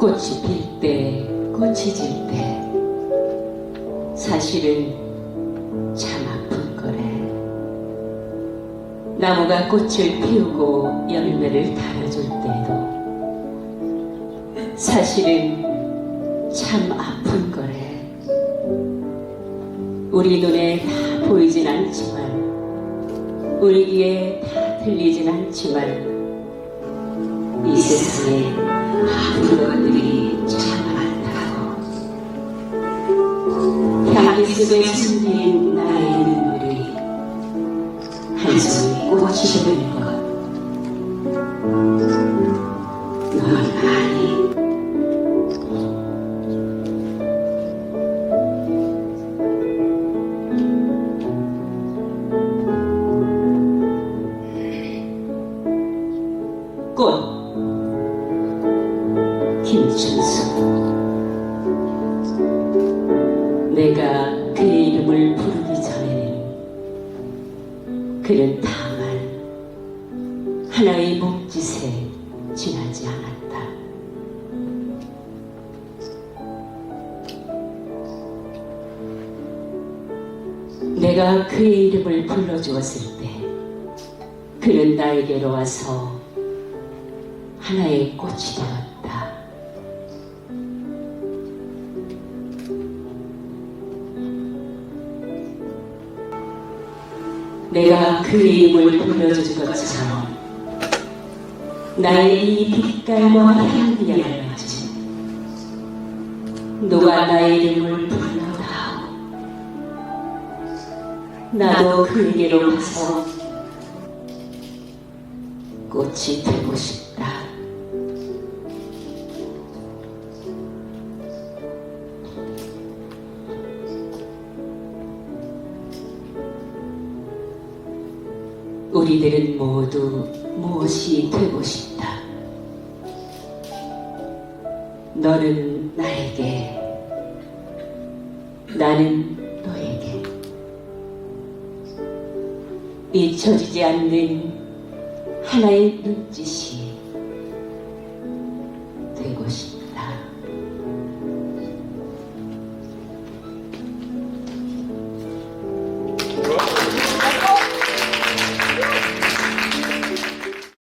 꽃이 필 때, 꽃이 질 때, 사실은 참 아픈 거래. 나무가 꽃을 피우고 열매를 달아줄 때도 사실은 참 아픈 거래. 우리 눈에 다 보이진 않지만, 우리 귀에 다 들리진 않지만, 속에 숨긴 나의 눈물이 한송이 꽃이 되는 것. 넌 아니. 꽃. 김춘수. 내가 그의 이름을 부르기 전에는 그는 다만 하나의 몸짓에 지나지 않았다. 내가 그의 이름을 불러주었을 때 그는 나에게로 와서 하나의 꽃이 되었다. 내가 그의 이름을 불러준 것처럼 나의 이 빛깔과 향기를 가지 누가 나의 이름을 불러다오. 나도 그에게로 가서 꽃이 되고 싶다. 우리들은 모두 무엇이 되고 싶다. 너는 나에게, 나는 너에게. 잊혀지지 않는 하나의 눈짓이 되고 싶다.